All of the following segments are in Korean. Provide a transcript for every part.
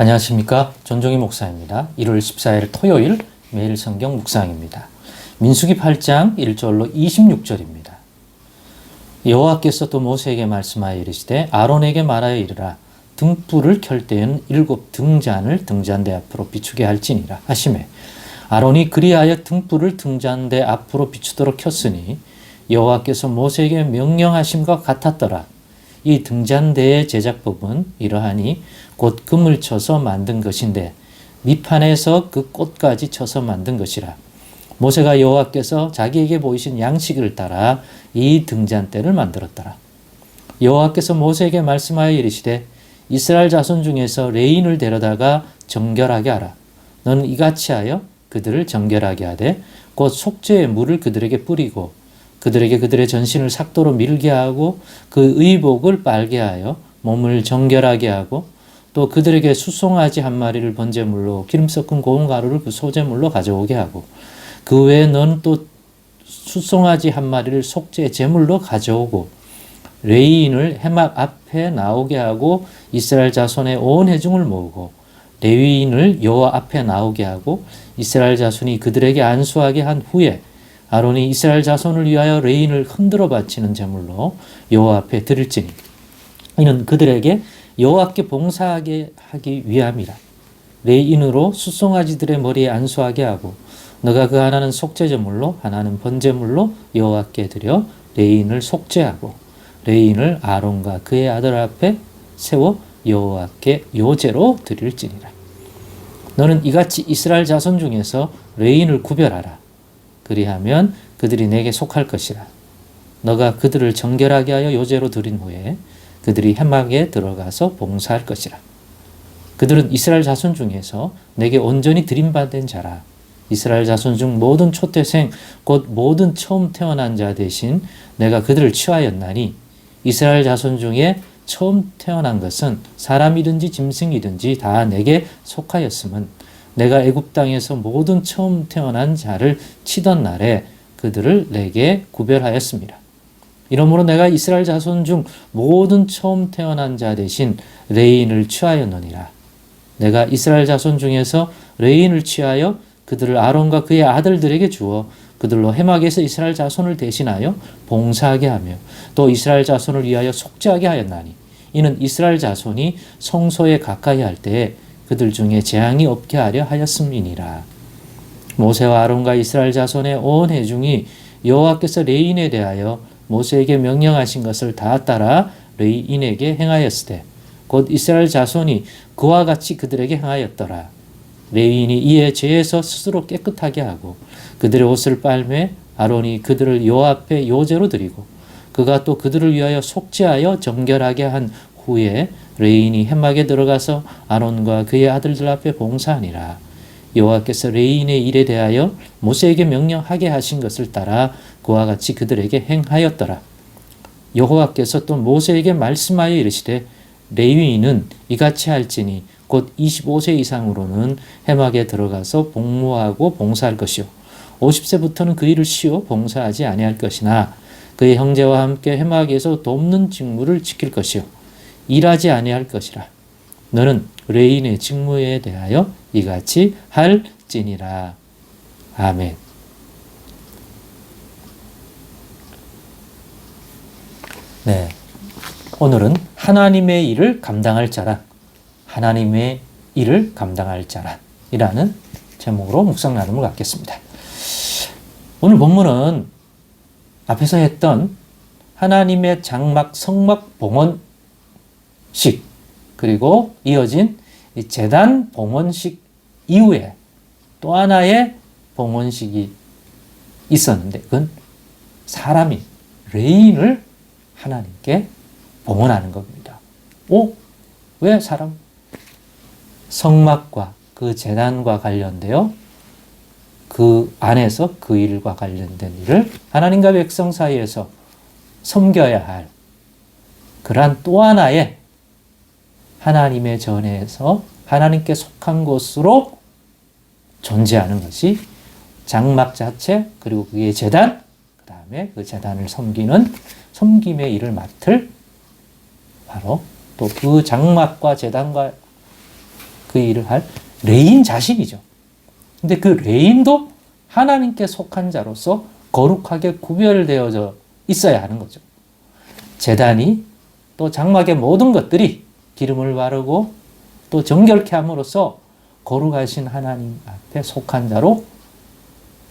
안녕하십니까. 전종희 목사입니다. 1월 14일 토요일 매일 성경 묵상입니다. 민수기 8장 1절로 26절입니다. 여호와께서 또 모세에게 말씀하여 이르시되 아론에게 말하여 이르라 등불을 켤 때에는 일곱 등잔을 등잔대 앞으로 비추게 할지니라 하심에 아론이 그리하여 등불을 등잔대 앞으로 비추도록 켰으니 여호와께서 모세에게 명령하심과 같았더라. 이 등잔대의 제작법은 이러하니 곧 금을 쳐서 만든 것인데 밑판에서 그 꽃까지 쳐서 만든 것이라. 모세가 여호와께서 자기에게 보이신 양식을 따라 이 등잔대를 만들었더라. 여호와께서 모세에게 말씀하여 이르시되 이스라엘 자손 중에서 레인을 데려다가 정결하게 하라. 너는 이같이 하여 그들을 정결하게 하되 곧 속죄의 물을 그들에게 뿌리고 그들에게 그들의 전신을 삭도로 밀게 하고 그 의복을 빨게 하여 몸을 정결하게 하고 또 그들에게 수송아지 한 마리를 번제물로 기름 섞은 고운 가루를 그 소제물로 가져오게 하고 그 외에 너는 또 수송아지 한 마리를 속죄 제물로 가져오고 레위인을 해막 앞에 나오게 하고 이스라엘 자손의 온 회중을 모으고 레위인을 여호와 앞에 나오게 하고 이스라엘 자손이 그들에게 안수하게 한 후에 아론이 이스라엘 자손을 위하여 레인을 흔들어 바치는 제물로 여호와 앞에 드릴지니 이는 그들에게 여호와께 봉사하게 하기 위함이라. 레인으로 수송아지들의 머리에 안수하게 하고 너가 그 하나는 속죄제물로 하나는 번제물로 여호와께 드려 레인을 속죄하고 레인을 아론과 그의 아들 앞에 세워 여호와께 요제로 드릴지니라. 너는 이같이 이스라엘 자손 중에서 레인을 구별하라 그리하면 그들이 내게 속할 것이라. 너가 그들을 정결하게 하여 요제로 드린 후에 그들이 해막에 들어가서 봉사할 것이라. 그들은 이스라엘 자손 중에서 내게 온전히 드림받은 자라. 이스라엘 자손 중 모든 초태생 곧 모든 처음 태어난 자 대신 내가 그들을 취하였나니 이스라엘 자손 중에 처음 태어난 것은 사람이든지 짐승이든지 다 내게 속하였음은 내가 애굽 땅에서 모든 처음 태어난 자를 치던 날에 그들을 내게 구별하였습니다. 이러므로 내가 이스라엘 자손 중 모든 처음 태어난 자 대신 레인을 취하였느니라. 내가 이스라엘 자손 중에서 레인을 취하여 그들을 아론과 그의 아들들에게 주어 그들로 해막에서 이스라엘 자손을 대신하여 봉사하게 하며 또 이스라엘 자손을 위하여 속죄하게 하였나니 이는 이스라엘 자손이 성소에 가까이 할 때에 그들 중에 재앙이 없게 하려 하였음이니라. 모세와 아론과 이스라엘 자손의 온 회중이 여호와께서 레인에 대하여 모세에게 명령하신 것을 다 따라 레인에게 행하였으되 곧 이스라엘 자손이 그와 같이 그들에게 행하였더라. 레인이 이에 죄에서 스스로 깨끗하게 하고 그들의 옷을 빨매 아론이 그들을 여호와 앞에 요제로 드리고 그가 또 그들을 위하여 속죄하여 정결하게 한 후에 레인이 해막에 들어가서 아론과 그의 아들들 앞에 봉사하니라. 여호와께서 레인의 일에 대하여 모세에게 명령하게 하신 것을 따라 그와 같이 그들에게 행하였더라. 여호와께서 또 모세에게 말씀하여 이르시되 레위인은 이같이 할지니 곧 25세 이상으로는 해막에 들어가서 복무하고 봉사할 것이요 50세부터는 그 일을 쉬어 봉사하지 아니할 것이나 그의 형제와 함께 해막에서 돕는 직무를 지킬 것이요 일하지 아니할 것이라. 너는 레인의 직무에 대하여 이같이 할지니라. 아멘. 네. 오늘은 하나님의 일을 감당할 자라. 하나님의 일을 감당할 자라. 이라는 제목으로 묵상 나눔을 갖겠습니다. 오늘 본문은 앞에서 했던 하나님의 장막 성막 봉헌 식 그리고 이어진 재단 봉헌식 이후에 또 하나의 봉헌식이 있었는데 그건 사람이 레인을 하나님께 봉헌하는 겁니다. 오, 왜 사람? 성막과 그 재단과 관련되어 그 안에서 그 일과 관련된 일을 하나님과 백성 사이에서 섬겨야 할 그러한 또 하나의 하나님의 전에서 하나님께 속한 곳으로 존재하는 것이 장막 자체 그리고 그의 재단 그 다음에 그 재단을 섬기는 섬김의 일을 맡을 바로 또 그 장막과 재단과 그 일을 할 레인 자신이죠. 근데 그 레인도 하나님께 속한 자로서 거룩하게 구별되어져 있어야 하는 거죠. 재단이 또 장막의 모든 것들이 기름을 바르고 또 정결케 함으로써 거룩하신 하나님 앞에 속한 자로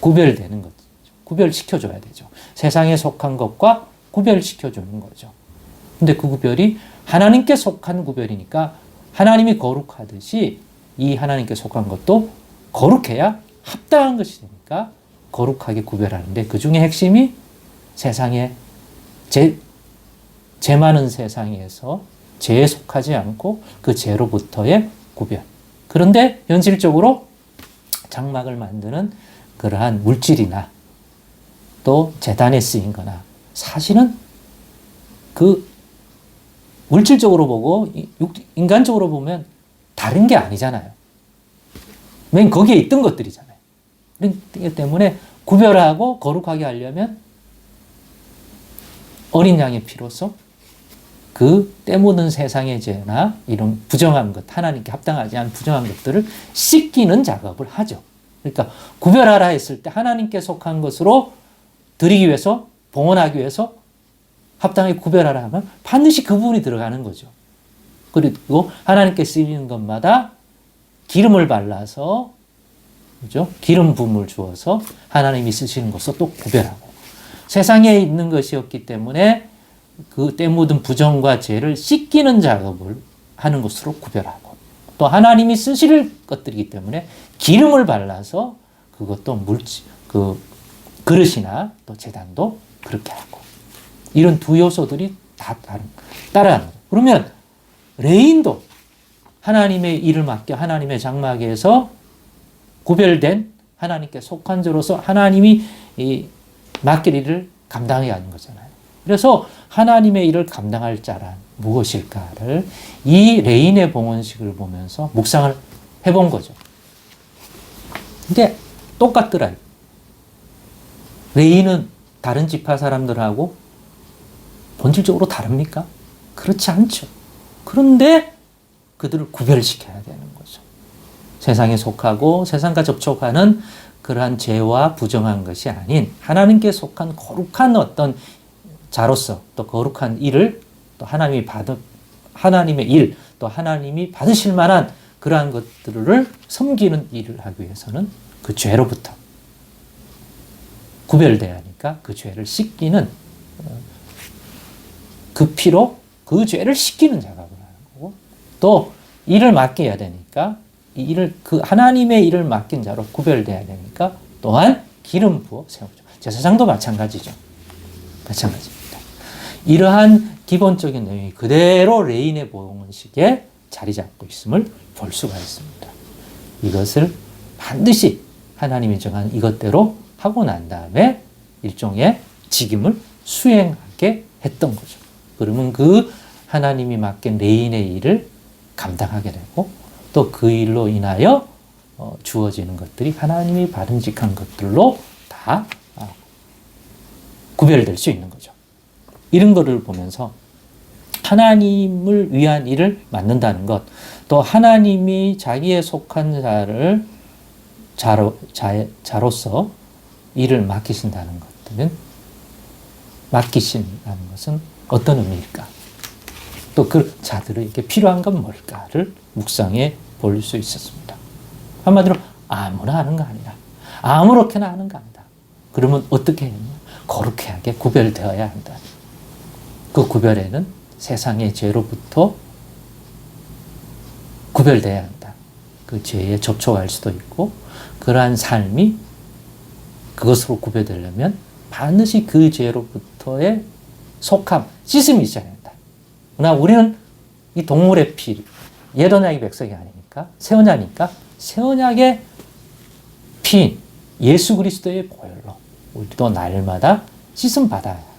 구별되는 거죠. 구별시켜줘야 되죠. 세상에 속한 것과 구별시켜주는 거죠. 근데 그 구별이 하나님께 속한 구별이니까 하나님이 거룩하듯이 이 하나님께 속한 것도 거룩해야 합당한 것이 되니까 거룩하게 구별하는데 그 중에 핵심이 세상에 제, 죄 많은 세상에서 죄에 속하지 않고 그 죄로부터의 구별. 그런데 현실적으로 장막을 만드는 그러한 물질이나 또 재단에 쓰인 거나 사실은 그 물질적으로 보고 인간적으로 보면 다른 게 아니잖아요. 맨 거기에 있던 것들이잖아요. 그렇기 때문에 구별하고 거룩하게 하려면 어린 양의 피로서 그 때묻은 세상의 죄나 이런 부정한 것, 하나님께 합당하지 않은 부정한 것들을 씻기는 작업을 하죠. 그러니까 구별하라 했을 때 하나님께 속한 것으로 드리기 위해서, 봉헌하기 위해서 합당하게 구별하라 하면 반드시 그 부분이 들어가는 거죠. 그리고 하나님께 쓰이는 것마다 기름을 발라서 그죠? 기름 부음을 주어서 하나님이 쓰시는 것을 또 구별하고 세상에 있는 것이었기 때문에 그 때 묻은 부정과 죄를 씻기는 작업을 하는 것으로 구별하고 또 하나님이 쓰실 것들이기 때문에 기름을 발라서 그것도 물질 그 그릇이나 또 재단도 그렇게 하고 이런 두 요소들이 다 다른 따라하는 거죠. 그러면 레인도 하나님의 일을 맡겨 하나님의 장막에서 구별된 하나님께 속한 자로서 하나님이 이 맡길 일을 감당해야 하는 거잖아요. 그래서 하나님의 일을 감당할 자란 무엇일까를 이 레인의 봉헌식을 보면서 묵상을 해본 거죠. 근데 똑같더라요. 레인은 다른 지파 사람들하고 본질적으로 다릅니까? 그렇지 않죠. 그런데 그들을 구별시켜야 되는 거죠. 세상에 속하고 세상과 접촉하는 그러한 죄와 부정한 것이 아닌 하나님께 속한 거룩한 어떤 자로서 또 거룩한 일을 또 하나님이 받은 하나님의 일, 또 하나님이 받으실 만한 그러한 것들을 섬기는 일을 하기 위해서는 그 죄로부터 구별돼야 하니까 그 죄를 씻기는 어, 그 피로 그 죄를 씻기는 작업을 하는 거고 또 일을 맡겨야 되니까 이 일을 그 하나님의 일을 맡긴 자로 구별돼야 되니까 또한 기름 부어 세우죠. 제사장도 마찬가지죠. 마찬가지입니다. 이러한 기본적인 내용이 그대로 레인의 봉헌식에 자리 잡고 있음을 볼 수가 있습니다. 이것을 반드시 하나님이 정한 이것대로 하고 난 다음에 일종의 직임을 수행하게 했던 거죠. 그러면 그 하나님이 맡긴 레인의 일을 감당하게 되고 또 그 일로 인하여 어, 주어지는 것들이 하나님이 바른직한 것들로 다 아, 구별될 수 있는 거죠. 이런 거를 보면서 하나님을 위한 일을 맡는다는 것, 또 하나님이 자기에 속한 자를 자로, 자, 자로서 일을 맡기신다는 것들은 맡기신다는 것은 어떤 의미일까? 또 그 자들에게 필요한 건 뭘까를 묵상해 볼 수 있었습니다. 한마디로 아무나 하는 거 아니라 아무렇게나 하는 거 아니다. 그러면 어떻게 했냐? 거룩하게 구별되어야 한다. 그 구별에는 세상의 죄로부터 구별돼야 한다. 그 죄에 접촉할 수도 있고 그러한 삶이 그것으로 구별되려면 반드시 그 죄로부터의 속함, 씻음이 있어야 된다. 그러나 우리는 이 동물의 피, 옛 언약의 백성이 아니니까, 새 언약이니까, 새 언약의 피, 예수 그리스도의 보혈로 우리도 날마다 씻음 받아야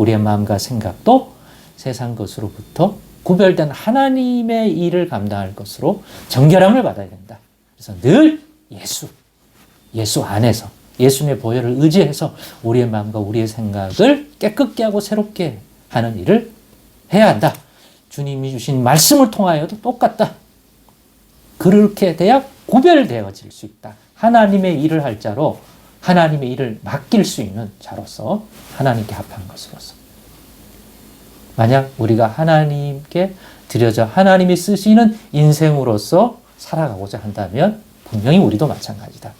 우리의 마음과 생각도 세상 것으로부터 구별된 하나님의 일을 감당할 것으로 정결함을 받아야 된다. 그래서 늘 예수, 예수 안에서 예수님의 보혈을 의지해서 우리의 마음과 우리의 생각을 깨끗게 하고 새롭게 하는 일을 해야 한다. 주님이 주신 말씀을 통하여도 똑같다. 그렇게 돼야 구별되어질 수 있다. 하나님의 일을 할 자로 하나님의 일을 맡길 수 있는 자로서 하나님께 합한 것으로서. 만약 우리가 하나님께 드려져 하나님이 쓰시는 인생으로서 살아가고자 한다면 분명히 우리도 마찬가지다.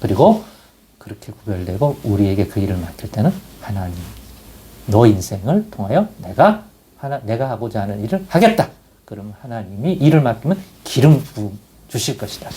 그리고 그렇게 구별되고 우리에게 그 일을 맡길 때는 하나님, 너 인생을 통하여 내가 하나, 내가 하고자 하는 일을 하겠다. 그러면 하나님이 일을 맡기면 기름 부음 주실 것이다.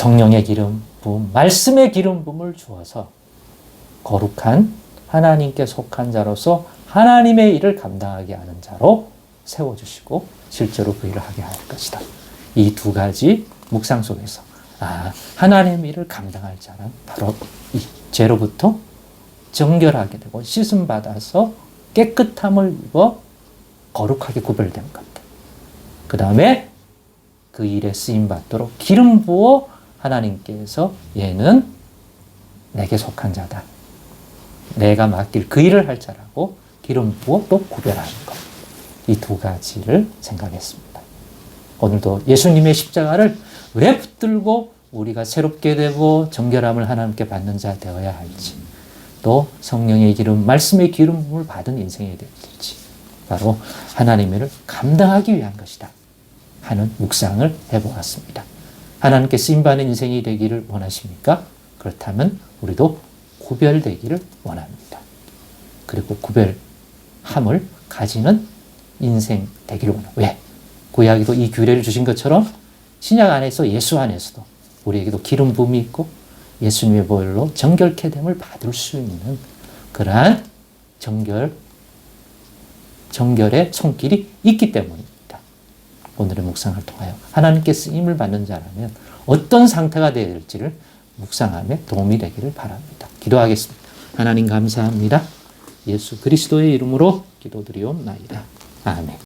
성령의 기름 부음, 말씀의 기름 부음을 주어서 거룩한 하나님께 속한 자로서 하나님의 일을 감당하게 하는 자로 세워주시고 실제로 그 일을 하게 할 것이다. 이 두 가지 묵상 속에서 아 하나님의 일을 감당할 자는 바로 이 죄로부터 정결하게 되고 씻음 받아서 깨끗함을 입어 거룩하게 구별된 것들. 그 다음에 그 일에 쓰임 받도록 기름 부어 하나님께서 얘는 내게 속한 자다. 내가 맡길 그 일을 할 자라고 기름 부어 또 구별하는 것. 이 두 가지를 생각했습니다. 오늘도 예수님의 십자가를 왜 붙들고 우리가 새롭게 되고 정결함을 하나님께 받는 자 되어야 할지, 또 성령의 기름, 말씀의 기름을 받은 인생이 될지, 바로 하나님의 일을 감당하기 위한 것이다. 하는 묵상을 해보았습니다. 하나님께 쓰임받는 인생이 되기를 원하십니까? 그렇다면 우리도 구별되기를 원합니다. 그리고 구별함을 가지는 인생 되기를 원합니다. 왜? 구약에도 이 규례를 주신 것처럼 신약 안에서 예수 안에서도 우리에게도 기름 부음이 있고 예수님의 보혈로 정결케 됨을 받을 수 있는 그러한 정결 정결의 손길이 있기 때문입니다. 오늘의 묵상을 통하여 하나님께 쓰임을 받는 자라면 어떤 상태가 되어야 될지를 묵상함에 도움이 되기를 바랍니다. 기도하겠습니다. 하나님 감사합니다. 예수 그리스도의 이름으로 기도드리옵나이다. 아멘.